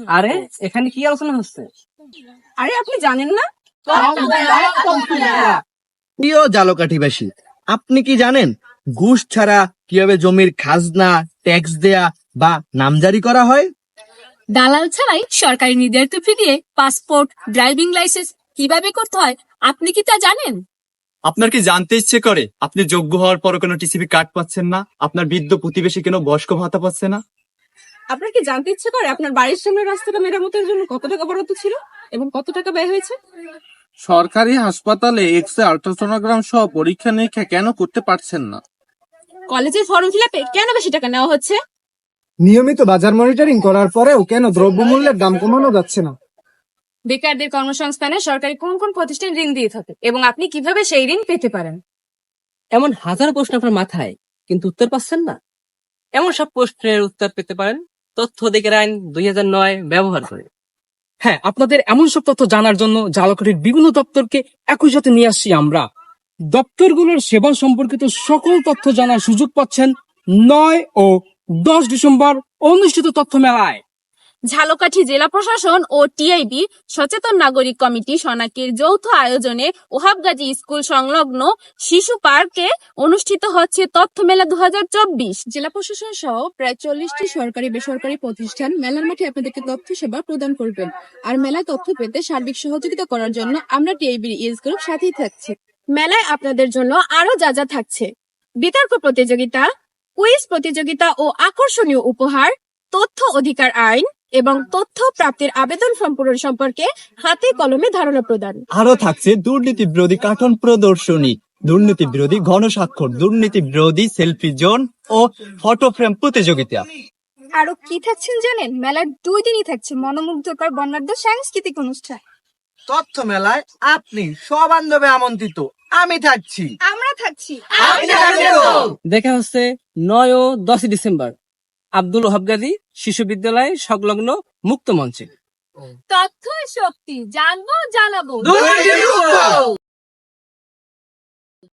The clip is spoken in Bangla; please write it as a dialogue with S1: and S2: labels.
S1: আরে এখানে কি আলোচনা হচ্ছে?
S2: আরে আপনি জানেন না?
S3: প্রিয় জালকাঠিবাসী আপনি কি জানেন ঘুষ ছাড়া কীভাবে জমির খাজনা ট্যাক্স দেয়া বা নামজারি করা হয়?
S4: দালাল ছাড়াই সরকারি নির্ধারিত ফি দিয়ে পাসপোর্ট ড্রাইভিং লাইসেন্স কীভাবে করতে হয় আপনি কি তা জানেন?
S5: আপনার কি জানতে ইচ্ছে করে? আপনি যোগ্য হওয়ার পর কোনো টিসিবি কার্ড পাচ্ছেন না? আপনার বৃদ্ধ প্রতিবেশী কেন বয়স্ক ভাতা পাচ্ছে না?
S2: আপনার কি জানতে ইচ্ছে করে আপনার বাড়ির সামনের রাস্তাটা মেরামতের জন্য কত টাকা বরাদ্দ ছিল এবং কত টাকা ব্যয় হয়েছে?
S6: সরকারি হাসপাতালে এক্স রে আল্ট্রাসোনোগ্রাম সহ পরীক্ষা নিরীক্ষা কেন করতে পারছেন না?
S2: কলেজের ফর্ম ফিল আপে কেন বেশি টাকা নেওয়া হচ্ছে?
S7: নিয়মিত বাজার মনিটরিং করার পরেও কেন দ্রব্যমূল্যের দাম কমানো যাচ্ছে না?
S2: বেকারদের কর্মসংস্থানে সরকারি কোন কোন প্রতিষ্ঠান ঋণ দিয়ে থাকে এবং আপনি কীভাবে সেই ঋণ পেতে পারেন?
S1: এমন হাজার প্রশ্ন আপনার মাথায় কিন্তু উত্তর পাচ্ছেন না। এমন সব প্রশ্নের উত্তর পেতে পারেন তথ্য অধিকার আইন দুই ব্যবহার করে।
S8: হ্যাঁ আপনাদের এমন সব তথ্য জানার জন্য জালকাঠির বিভিন্ন দপ্তরকে একই সাথে নিয়ে আসছি আমরা। দপ্তরগুলোর সেবা সম্পর্কিত সকল তথ্য জানার সুযোগ পাচ্ছেন নয় ও দশ ডিসেম্বর অনুষ্ঠিত তথ্য মেলায়।
S2: ঝালকাঠি জেলা প্রশাসন ও টিআইবি সচেতন নাগরিক কমিটি সনাকের যৌথ আয়োজনে ওহাবগাজী স্কুল সংলগ্ন শিশু পার্কে অনুষ্ঠিত হচ্ছে তথ্য মেলা দুহাজার চব্বিশ। জেলা প্রশাসন সহ প্রায় চল্লিশটি সরকারি বেসরকারি প্রতিষ্ঠান মেলার মাঠে আপনাদেরকে তথ্য সেবা প্রদান করবেন। আর মেলায় তথ্য পেতে সার্বিক সহযোগিতা করার জন্য আমরা টিআইবির ইজ গ্রুপ সাথেই থাকছে। মেলায় আপনাদের জন্য আরও যা যা থাকছে। বিতর্ক প্রতিযোগিতা, কুইজ প্রতিযোগিতা ও আকর্ষণীয় উপহার, তথ্য অধিকার আইন এবং তথ্য প্রাপ্তির আবেদন সম্পূরণ সম্পর্কে হাতে কলমে ধারণা প্রদান।
S5: আরও থাকছে দুর্নীতি বিরোধী কার্টন প্রদর্শনী। দুর্নীতি বিরোধী গণস্বাক্ষর দুর্নীতি বিরোধী সেলফি জোন ও ফটো ফ্রেম প্রতিযোগিতা।
S9: আরও কি থাকছেন জানেন? মেলার দুই দিনই থাকছে মনোমুগ্ধকর বর্ণাঢ্য সাংস্কৃতিক অনুষ্ঠান।
S3: তথ্য মেলায় আপনি সবান্ধবে আমন্ত্রিত। আমি থাকছি।
S9: আমরা থাকছি।
S1: দেখা হচ্ছে নয় ও দশই ডিসেম্বর। আব্দুল হবগাদি শিশু বিদ্যালয় সংলগ্ন মুক্ত মঞ্চে।
S4: তথ্য শক্তি জানব জানাব।